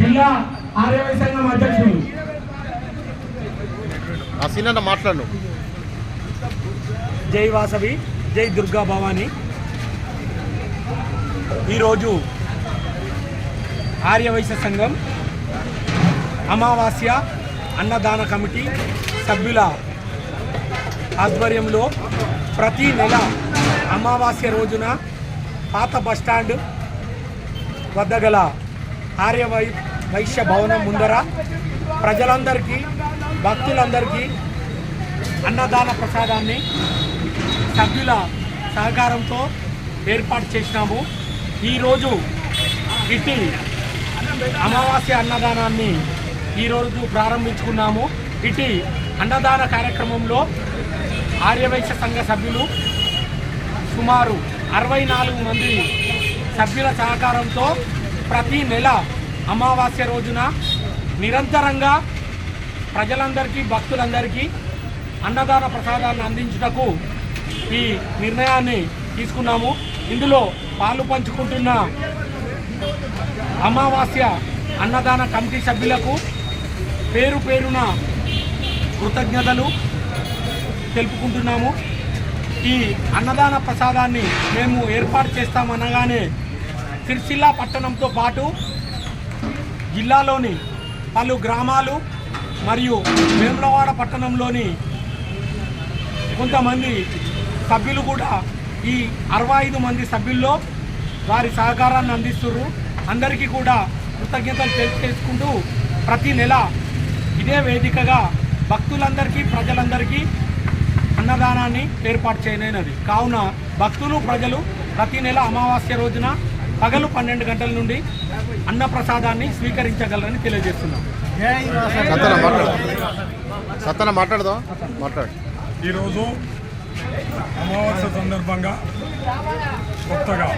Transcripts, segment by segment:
జిల్లా ఆర్యవై సంఘం అధ్యక్షులు మాట్లాడు. జై వాసవి జై దుర్గా భవాని. ఈరోజు ఆర్యవైశ్య సంఘం అమావాస్య అన్నదాన కమిటీ సభ్యుల ఆధ్వర్యంలో ప్రతి నెల అమావాస్య రోజున పాత బస్టాండ్ వద్ద గల ఆర్య వైశ్య భవనం ముందర ప్రజలందరికీ భక్తులందరికీ అన్నదాన ప్రసాదాన్ని సభ్యుల సహకారంతో ఏర్పాటు చేసినాము. ఈరోజు ఇటు అమావాస్య అన్నదానాన్ని ఈరోజు ప్రారంభించుకున్నాము. ఇటీ అన్నదాన కార్యక్రమంలో ఆర్యవైశ్య సంఘ సభ్యులు సుమారు అరవై నాలుగు మంది సభ్యుల సహకారంతో ప్రతి నెల అమావాస్య రోజున నిరంతరంగా ప్రజలందరికీ భక్తులందరికీ అన్నదాన ప్రసాదాన్ని అందించుటకు ఈ నిర్ణయాన్ని తీసుకున్నాము. ఇందులో పాలు పంచుకుంటున్న అమావాస్య అన్నదాన కమిటీ సభ్యులకు పేరు పేరున కృతజ్ఞతలు తెలుపుకుంటున్నాము. ఈ అన్నదాన ప్రసాదాన్ని మేము ఏర్పాటు చేస్తామనగానే సిరిసిల్ల పట్టణంతో పాటు జిల్లాలోని పలు గ్రామాలు మరియు వేములవాడ పట్టణంలోని కొంతమంది సభ్యులు కూడా ఈ అరవై ఐదు మంది సభ్యుల్లో వారి సహకారాన్ని అందిస్తున్నారు. అందరికీ కూడా కృతజ్ఞతలు తెలియజేసుకుంటూ ప్రతి నెల ఇదే వేదికగా భక్తులందరికీ ప్రజలందరికీ అన్నదానాన్ని ఏర్పాటు చేయనది కావున భక్తులు ప్రజలు ప్రతి నెల అమావాస్య రోజున పగలు పన్నెండు గంటల నుండి అన్న ప్రసాదాన్ని స్వీకరించగలరని తెలియజేస్తున్నాం. సత్తన మాట్లాడు. సత్తన మాట్లాడదాం. మాట్లాడు. ఈరోజు అమావాస్య సందర్భంగా కొత్తగా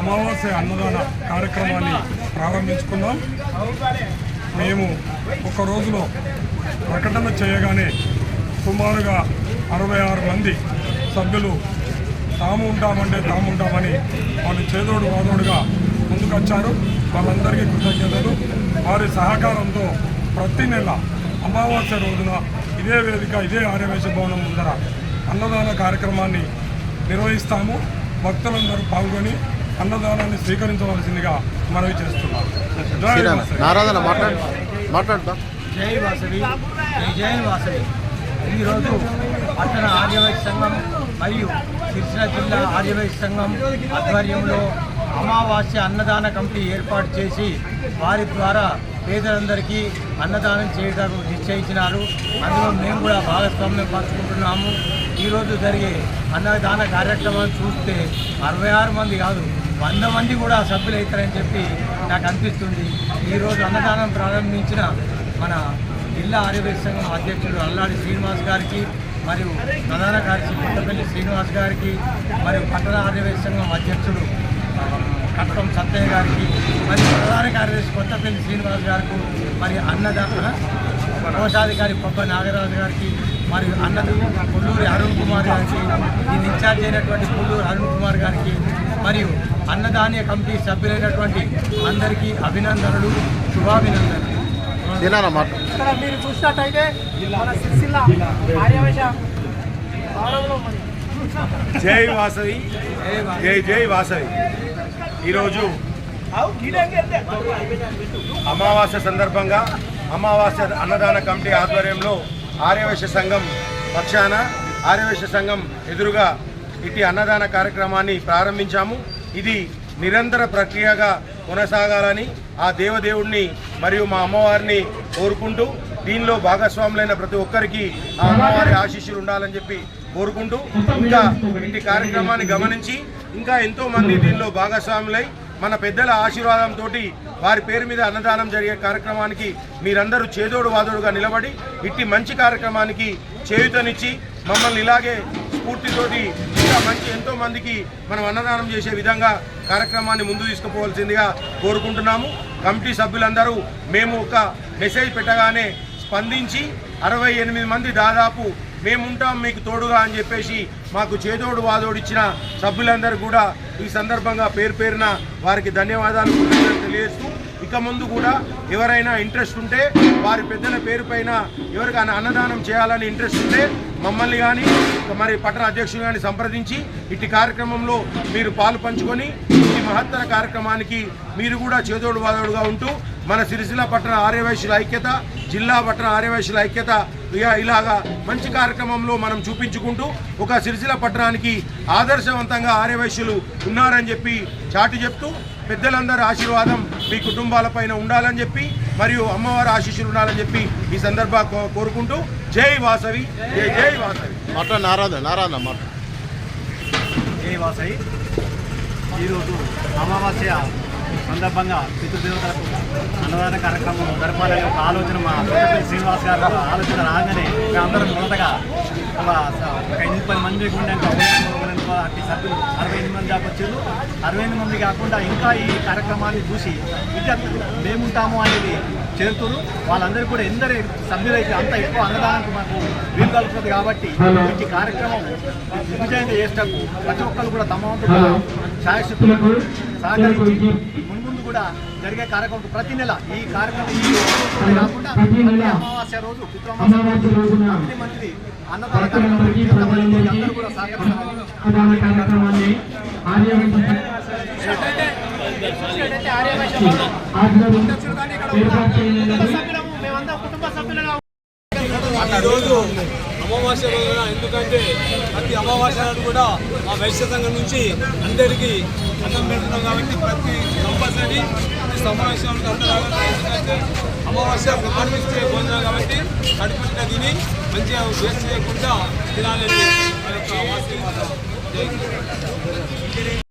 అమావాస్య అన్నదాన కార్యక్రమాన్ని ప్రారంభించుకున్నాం. మేము ఒక రోజులో ప్రకటన చేయగానే సుమారుగా అరవై ఆరు మంది సభ్యులు తాము ఉంటామంటే తాము ఉంటామని వాళ్ళు చేదోడు వాదోడుగా ముందుకొచ్చారు. వాళ్ళందరికీ కృతజ్ఞతలు. వారి సహకారంతో ప్రతి నెల అమావాస్య రోజున ఇదే వేదిక ఇదే ఆర్యవేశ భవనం ముందర అన్నదాన కార్యక్రమాన్ని నిర్వహిస్తాము. భక్తులందరూ పాల్గొని అన్నదానాన్ని స్వీకరించవలసిందిగా మనవి. నారాధన మాట్లాడు మాట్లాడదా జై వాసవి జై జై వాసవి. ఈరోజు పట్టణ ఆర్యవైశ్య సంఘం మరియు కృష్ణా జిల్లా ఆర్యవైశ్య సంఘం ఆధ్వర్యంలో అమావాస్య అన్నదాన కమిటీ ఏర్పాటు చేసి వారి ద్వారా పేదలందరికీ అన్నదానం చేయడం నిశ్చయించినారు. అందులో మేము కూడా భాగస్వామ్యం పంచుకుంటున్నాము ఈరోజు జరిగే అన్నదాన కార్యక్రమాన్ని చూస్తే అరవై ఆరు మంది కాదు వంద మంది కూడా సభ్యులు అవుతారని చెప్పి నాకు అనిపిస్తుంది. ఈరోజు అన్నదానం ప్రారంభించిన మన జిల్లా ఆర్యవేశ సంఘం అధ్యక్షుడు అల్లాడి శ్రీనివాస్ గారికి మరియు ప్రధాన కార్యదర్శి కొత్తపల్లి శ్రీనివాస్ గారికి మరియు పట్టణ ఆర్యవేశ సంఘం అధ్యక్షుడు కట్టం సత్తయ్య గారికి మరియు ప్రధాన కార్యదర్శి కొత్తపల్లి శ్రీనివాస్ గారికి మరియు అన్నదాన కోశాధికారి పొప్ప నాగరాజు గారికి మరియు అన్నది పుల్లూరి అరుణ్ కుమార్ గారికి ఈ ఇన్ఛార్జ్ అయినటువంటి పుల్లూరి అరుణ్ కుమార్ గారికి మరియు అన్నదాన్య కమిటీ సభ్యులైనటువంటి అందరికీ అభినందనలు శుభాభినందనలు. మాట్లాడు ఇక్కడ మీరు చూసినట్టయితే మన సిరిసిల్ల ఆర్యవేశ జై వాసవి. జై జై వాసవి. ఈరోజు అమావాస్య సందర్భంగా అమావాస్య అన్నదాన కమిటీ ఆధ్వర్యంలో ఆర్యవైశ్య సంఘం పక్షాన ఆర్యవైశ్య సంఘం ఎదురుగా ఇటు అన్నదాన కార్యక్రమాన్ని ప్రారంభించాము. ఇది నిరంతర ప్రక్రియగా కొనసాగాలని ఆ దేవదేవుడిని మరియు మా అమ్మవారిని కోరుకుంటూ దీనిలో భాగస్వాములైన ప్రతి ఒక్కరికి ఆ అమ్మవారి ఆశీస్సులు ఉండాలని చెప్పి కోరుకుంటూ ఇంకా ఇంటి కార్యక్రమాన్ని గమనించి ఇంకా ఎంతో మంది దీనిలో భాగస్వాములై మన పెద్దల ఆశీర్వాదంతో వారి పేరు మీద అన్నదానం జరిగే కార్యక్రమానికి మీరందరూ చేదోడు వాదోడుగా నిలబడి ఇట్టి మంచి కార్యక్రమానికి చేయుతనిచ్చి మమ్మల్ని ఇలాగే స్ఫూర్తితోటి ఇంకా మంచి ఎంతో మందికి మనం అన్నదానం చేసే విధంగా కార్యక్రమాన్ని ముందు తీసుకుపోవాల్సిందిగా కోరుకుంటున్నాము. కమిటీ సభ్యులందరూ మేము ఒక మెసేజ్ పెట్టగానే స్పందించి అరవై ఎనిమిది మంది దాదాపు మేముంటాం మీకు తోడుగా అని చెప్పేసి మాకు చేదోడు వాదోడు ఇచ్చిన సభ్యులందరూ కూడా ఈ సందర్భంగా పేరు పేరున వారికి ధన్యవాదాలు తెలియజేస్తూ ఇక ముందు కూడా ఎవరైనా ఇంట్రెస్ట్ ఉంటే వారి పెద్దల పేరు పైన ఎవరికైనా అన్నదానం చేయాలని ఇంట్రెస్ట్ ఉంటే మమ్మల్ని కానీ మరి పట్టణ అధ్యక్షులు కానీ సంప్రదించి ఇట్టి కార్యక్రమంలో మీరు పాలు పంచుకొని ఈ మహత్తర కార్యక్రమానికి మీరు కూడా చేదోడు వాదోడుగా ఉంటూ మన సిరిసిల్ల పట్టణ ఆర్యవైశ్యుల ఐక్యత జిల్లా పట్టణ ఆర్యవైశ్యుల ఐక్యత ఇలాగా మంచి కార్యక్రమంలో మనం చూపించుకుంటూ ఒక సిరిసిల్ల పట్టణానికి ఆదర్శవంతంగా ఆర్యవైశ్యులు ఉన్నారని చెప్పి చాటి చెప్తూ పెద్దలందరి ఆశీర్వాదం మీ కుటుంబాలపైన ఉండాలని చెప్పి మరియు అమ్మవారి ఆశీస్సులు ఉండాలని చెప్పి ఈ సందర్భంగా కో- కోరుకుంటూ జై వాసవి జై జై వాసవి. నారాధన నారాధన మాట్లాడు జై వాసవి. ఈరోజు అమావాస్య సందర్భంగా పితృదేవతలకు అన్నదాన కార్యక్రమం జరపాలనే ఒక ఆలోచన మా కొత్తపల్లి శ్రీనివాస్ గారు ఆలోచన రాగానే మేమందరం మొదటగా ఒక ఎనిమిది పది మంది ఉండే అట్టి సభ్యులు అరవై ఎనిమిది మంది దాకా వచ్చారు. అరవై ఎనిమిది మంది కాకుండా ఇంకా ఈ కార్యక్రమాన్ని చూసి ఇంకా మేముంటాము అనేది చేరుతున్నారు వాళ్ళందరూ కూడా ఎందరు సభ్యులైతే అంత ఎక్కువ అన్నదానానికి మాకు వీలు కలుగుతుంది కాబట్టి ఈ కార్యక్రమం విజయంగా చేసేటప్పుడు ప్రతి ఒక్కరు కూడా తమ వంతుగా ఛాయశక్తులకు సహకరించి మున్ముందు కూడా జరిగే కార్యక్రమం ప్రతి నెల ఈ కార్యక్రమం కాకుండా అమావాస్య రోజు పితృమావాస్య రోజు మంత్రి మంత్రి అన్నదాన కార్యక్రమం అందరూ కూడా కుటుంబ సభ్యులుగా ఈరోజు అమావాస్య రోజున ఎందుకంటే ప్రతి అమావాస్య నాడు కూడా మా వైశ్య సంఘం నుంచి అందరికీ అన్నం పెడుతున్నాం కాబట్టి ప్రతి కంపల్సరీ ఈ సమావేశానికి అందరూ ఎందుకంటే అమావాస్య ప్రారంభించే భోజనం కాబట్టి కడుపుంట తిని మంచిగా వేస్ట్ చేయకుండా తినాలని